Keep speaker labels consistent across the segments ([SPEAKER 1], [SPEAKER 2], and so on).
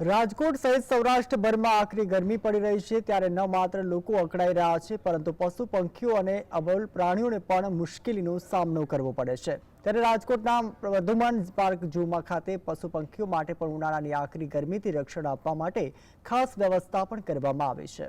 [SPEAKER 1] રાજકોટ સહિત સૌરાષ્ટ્રભરમાં આકરી ગરમી પડી રહી છે, ત્યારે ન માત્ર લોકો અકળાઈ રહ્યા છે, પરંતુ પશુ પંખીઓ અને અબોલ પ્રાણીઓને પણ મુશ્કેલીનો સામનો કરવો પડે છે. ત્યારે રાજકોટના વર્ધમાન પાર્ક ઝૂમાં ખાતે પશુ પંખીઓ માટે પણ ઉનાળાની આકરી ગરમીથી રક્ષણ આપવા માટે ખાસ વ્યવસ્થા પણ કરવામાં આવી છે.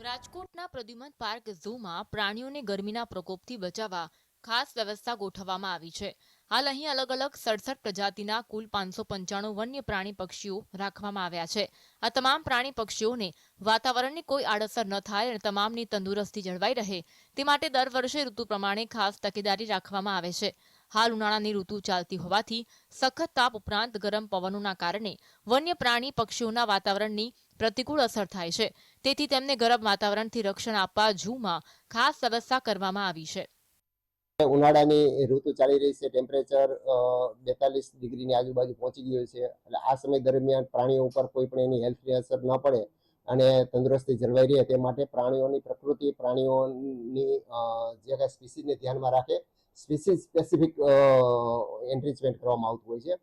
[SPEAKER 2] રાજકોટના પ્રદ્યુમન પાર્ક ઝૂમાં પ્રાણીઓને ગરમીના પ્રકોપથી બચાવવા ખાસ વ્યવસ્થા ગોઠવવામાં આવી છે. હાલ અહીં અલગ અલગ સડસઠ પ્રજાતિના કુલ પાંચસો પંચાણું વન્ય પ્રાણી પક્ષીઓ રાખવામાં આવ્યા છે. આ તમામ પ્રાણી પક્ષીઓને વાતાવરણની કોઈ આડઅસર ન થાય અને તમામની તંદુરસ્તી જળવાઈ રહે. તે માટે દર વર્ષે ઋતુ પ્રમાણે ખાસ તકેદારી રાખવામાં આવે છે. હાલ ઉનાળાની ઋતુ ચાલતી હોવાથી સખત તાપ ઉપરાંત ગરમ પવનોના કારણે વન્ય પ્રાણી પક્ષીઓના વાતાવરણની પ્રતિકૂળ અસર થાય છે. તેથી તેમને ગરમ વાતાવરણથી રક્ષણ આપવા ઝૂમાં ખાસ વ્યવસ્થા કરવામાં આવી છે.
[SPEAKER 3] ઉનાળાની ઋતુ ચાલી રહી છે. ટેમ્પરેચર બેતાલીસ ડિગ્રીની આજુબાજુ પહોંચી ગયું છે. એટલે આ સમય દરમિયાન પ્રાણીઓ ઉપર કોઈ પણ એની હેલ્થની અસર ન પડે અને તંદુરસ્તી જળવાઈ રહે તે માટે પ્રાણીઓની પ્રકૃતિ, પ્રાણીઓની જે કાંઈ સ્પીસીસને ધ્યાનમાં રાખે સ્પીસીસ સ્પેસિફિક એન્ટ્રીચમેન્ટ કરવામાં આવતું હોય છે.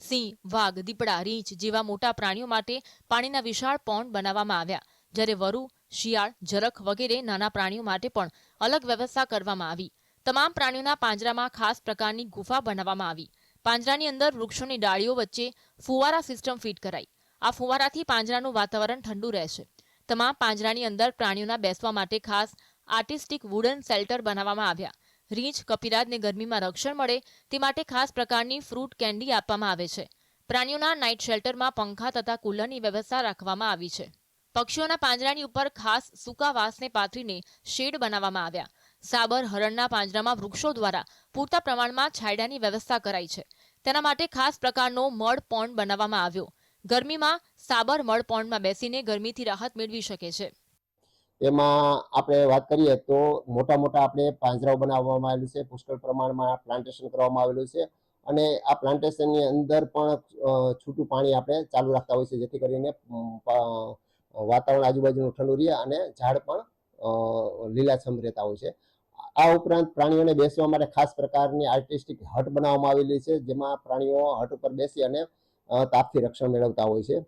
[SPEAKER 2] સિંહ, વાઘ, દીપડા, રીંછ જેવા મોટા પ્રાણીઓ માટે પાણીના વિશાળ પોન્ડ બનાવવામાં આવ્યા. જ્યારે વરુ, શિયાળ, જરખ વગેરે નાના પ્રાણીઓ માટે પણ અલગ વ્યવસ્થા કરવામાં આવી. તમામ પ્રાણીઓના પાંજરામાં ખાસ પ્રકારની ગુફા બનાવવામાં આવી. પાંજરાની અંદર વૃક્ષોની ડાળીઓ વચ્ચે ફુવારા સિસ્ટમ ફિટ કરાઈ. આ ફુવારાથી પાંજરાનું વાતાવરણ ઠંડુ રહેશે. તમામ પાંજરાની અંદર પ્રાણીઓના બેસવા માટે ખાસ આર્ટિસ્ટિક વુડન શેલ્ટર બનાવવામાં આવ્યા. રીંછ કપિરાજને ગરમીમાં રક્ષણ મળે તે માટે ખાસ પ્રકારની ફ્રૂટ કેન્ડી આપવામાં આવે છે. પ્રાણીઓના નાઇટ શેલ્ટરમાં પંખા તથા કુલરની વ્યવસ્થા રાખવામાં આવી છે. પક્ષીઓના પાંજરાની ઉપર ખાસ સૂકા વાસને પાથરીને શેડ બનાવવામાં આવ્યા. સાબર હરણના પાંજરામાં વૃક્ષો દ્વારા પૂરતા પ્રમાણમાં છાંયડાની વ્યવસ્થા કરાઈ છે. તેના માટે ખાસ પ્રકારનો મડ પોન્ડ બનાવવામાં આવ્યો. ગરમીમાં સાબર મડ પોન્ડમાં બેસીને ગરમીથી રાહત મેળવી શકે છે.
[SPEAKER 3] એમાં આપણે વાત કરીએ તો મોટા મોટા આપણે પાંજરાઓ બનાવવામાં આવેલું છે, પુષ્કળ પ્રમાણમાં પ્લાન્ટેશન કરવામાં આવેલું છે અને આ પ્લાન્ટેશનની અંદર પણ છૂટું પાણી આપણે ચાલુ રાખતા હોય છે જેથી કરીને વાતાવરણ આજુબાજુનું ઠંડુ રહે અને ઝાડ પણ લીલાછમ રહેતા હોય છે. આ ઉપરાંત પ્રાણીઓને બેસવા માટે ખાસ પ્રકારની આર્ટિસ્ટિક હટ બનાવવામાં આવેલી છે, જેમાં પ્રાણીઓ હટ ઉપર બેસી અને તાપથી રક્ષણ મેળવતા હોય છે.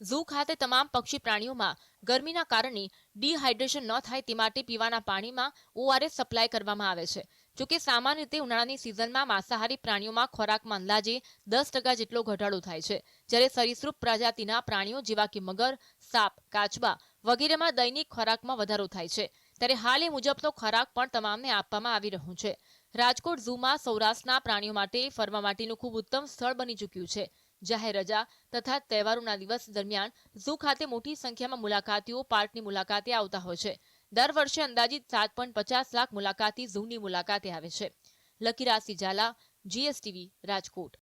[SPEAKER 2] ઝૂ ખાતે તમામ પક્ષી પ્રાણીઓમાં ગરમીના કારણે ડિહાઇડ્રેશન ન થાય તે માટે પીવાના પાણીમાં ઓઆરએસ સપ્લાય કરવામાં આવે છે. જોકે સામાન્ય રીતે ઉનાળાની સિઝનમાં માંસાહારી પ્રાણીઓમાં ખોરાકમાં અંદાજે દસ ટકા જેટલો ઘટાડો થાય છે. જ્યારે સરીસૃપ પ્રજાતિના પ્રાણીઓ જેવા કે મગર, સાપ, કાચબા વગેરેમાં દૈનિક ખોરાકમાં વધારો થાય છે. ત્યારે હાલ એ મુજબનો ખોરાક પણ તમામને આપવામાં આવી રહ્યો છે. રાજકોટ, ઝૂમાં, સૌરાષ્ટ્રના પ્રાણીઓ માટે ફરવા માટેનું ખૂબ ઉત્તમ સ્થળ બની ચૂક્યું છે. જાહેર રજા તથા તહેવારોના દિવસ દરમિયાન ઝૂ ખાતે મોટી સંખ્યામાં મુલાકાતીઓ પાર્કની મુલાકાતે આવતા હોય છે. દર વર્ષે અંદાજિત સાત પોઈન્ટ પચાસ લાખ મુલાકાતી ઝૂની મુલાકાતે આવે છે. લકીરાસી ઝાલા, જીએસટીવી, રાજકોટ.